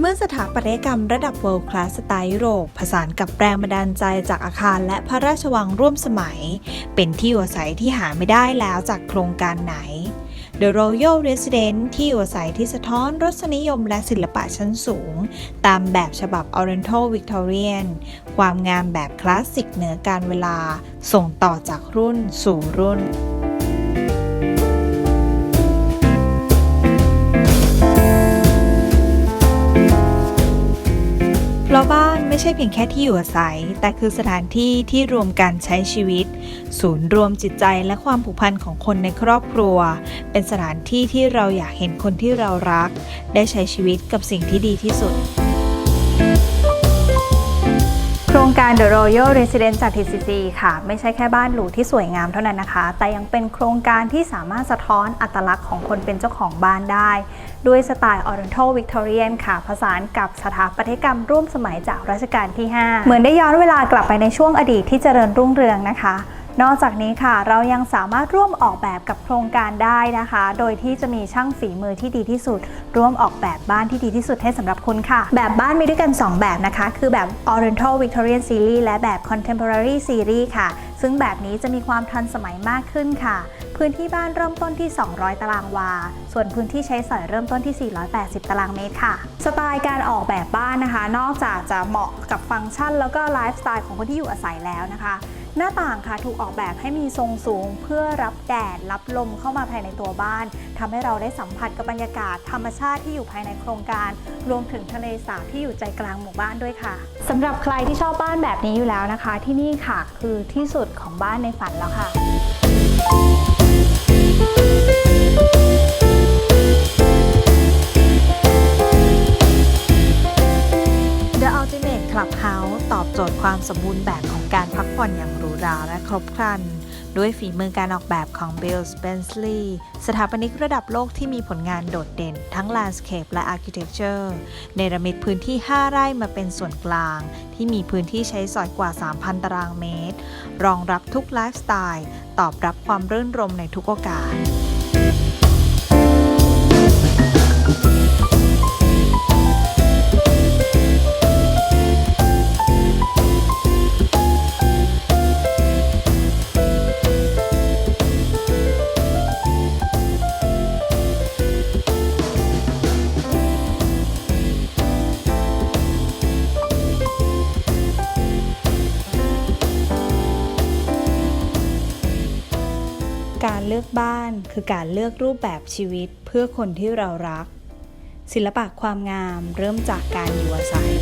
เมื่อสถาปัตยกรรมระดับ World Class สไตล์ยุโรปผสานกับแรงบันดาลใจจากอาคารและพระราชวังร่วมสมัย เป็นที่อยู่อาศัยที่หาไม่ได้แล้วจากโครงการไหน The Royal Residence ที่อยู่อาศัยที่สะท้อนรสนิยมและศิลปะชั้นสูง ตามแบบฉบับ Oriental Victorian ความงามแบบคลาสสิกเหนือการเวลา ส่งต่อจากรุ่นสู่รุ่น ราะบ้านไม่ใช่เพียงแค่ที่อยู่อาศัย แต่คือสถานที่ที่รวมกันใช้ชีวิต ศูนย์รวมจิตใจและความผูกพันของคนในครอบครัว เป็นสถานที่ที่เราอยากเห็นคนที่เรารัก ได้ใช้ชีวิตกับสิ่งที่ดีที่สุด รงการ The Royal Residence จาก TCC ค่ะ ไม่ใช่แค่บ้านหรูที่สวยงามเท่านั้นนะคะ แต่ยังเป็นโครงการที่สามารถสะท้อนอัตลักษณ์ของคนเป็นเจ้าของบ้านได้ ด้วยสไตล์ Oriental Victorian ค่ะ ผสานกับสถาปัตยกรรมร่วมสมัยจากรัชกาลที่ 5 เหมือนได้ย้อนเวลากลับไปในช่วงอดีตที่เจริญรุ่งเรืองนะคะ นอกจากนี้ค่ะเรายังสามารถร่วมออกแบบกับโครงการได้นะคะ โดยที่จะมีช่างฝีมือที่ดีที่สุด ร่วมออกแบบบ้านที่ดีที่สุดให้สำหรับคุณค่ะ แบบบ้านมีด้วยกัน 2 แบบนะคะ คือแบบ Oriental Victorian Series และแบบ Contemporary Series ค่ะ ซึ่งแบบนี้จะมีความทันสมัยมากขึ้นค่ะ พื้นที่บ้านเริ่มต้นที่ 200 ตารางวา ส่วนพื้นที่ใช้สอยเริ่มต้นที่ 480 ตารางเมตรค่ะ สไตล์การออกแบบบ้านนะคะ นอกจากจะเหมาะกับฟังก์ชัน แล้วก็ไลฟ์สไตล์ของคนที่อยู่อาศัยแล้วนะคะ หน้าต่างค่ะถูกออกแบบให้มีทรงสูง เพื่อรับแดดรับลมเข้ามาภายในตัวบ้านทำให้เราได้สัมผัสกับบรรยากาศธรรมชาติที่อยู่ภายในโครงการ รวมถึงทะเลสาบที่อยู่ใจกลางหมู่บ้านด้วยค่ะสำหรับใครที่ชอบบ้านแบบนี้อยู่แล้วนะคะ ที่นี่ค่ะคือที่สุดของบ้านในฝันแล้วค่ะ Clubhouse ตอบโจทย์ความสมบูรณ์แบบของการพักผ่อนอย่างหรูหราและครบครัน ด้วยฝีมือการออกแบบของ Bill Spenceley สถาปนิกระดับโลกที่มีผลงานโดดเด่น ทั้ง Landscape และ Architecture เนรมิตพื้นที่ 5 ไร่มาเป็นส่วนกลาง ที่มีพื้นที่ใช้สอยกว่า 3,000 ตารางเมตร รองรับทุกไลฟ์สไตล์ ตอบรับความรื่นรมในทุกโอกาส การเลือกบ้านคือการเลือกรูปแบบชีวิตเพื่อคนที่เรารัก ศิลปะความงามเริ่มจากการอยู่อาศัย